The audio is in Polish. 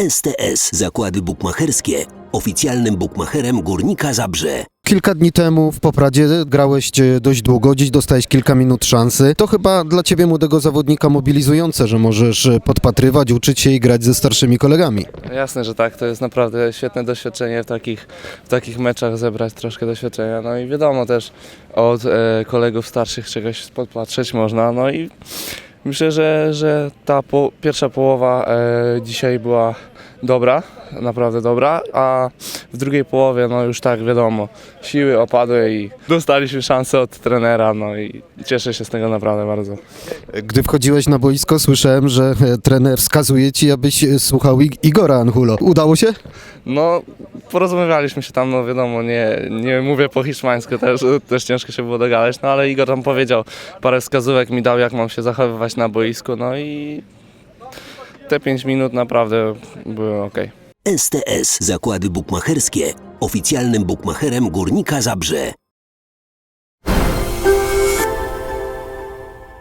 STS Zakłady Bukmacherskie, oficjalnym bukmacherem Górnika Zabrze. Kilka dni temu w Popradzie grałeś e, dość długo, dziś dostałeś kilka minut szansy. To chyba dla ciebie młodego zawodnika mobilizujące, że możesz e, podpatrywać, uczyć się i grać ze starszymi kolegami. Jasne, że tak, to jest naprawdę świetne doświadczenie w takich, w takich meczach zebrać troszkę doświadczenia. No i wiadomo też od e, kolegów starszych czegoś podpatrzeć można. No i myślę, że, że ta po, pierwsza połowa e, dzisiaj była dobra, naprawdę dobra, a w drugiej połowie no już tak wiadomo, siły opadły i dostaliśmy szansę od trenera, no i cieszę się z tego naprawdę bardzo. Gdy wchodziłeś na boisko, słyszałem, że e, trener wskazuje ci, abyś e, słuchał Ig- Igora Anhulo. Udało się? No, porozmawialiśmy się tam, no wiadomo, nie, nie mówię po hiszpańsku, też, też ciężko się było dogadać, no ale Igor tam powiedział, parę wskazówek mi dał, jak mam się zachowywać na boisku, no i te 5 minut naprawdę były ok. STS Zakłady Bukmacherskie, oficjalnym bukmacherem Górnika Zabrze.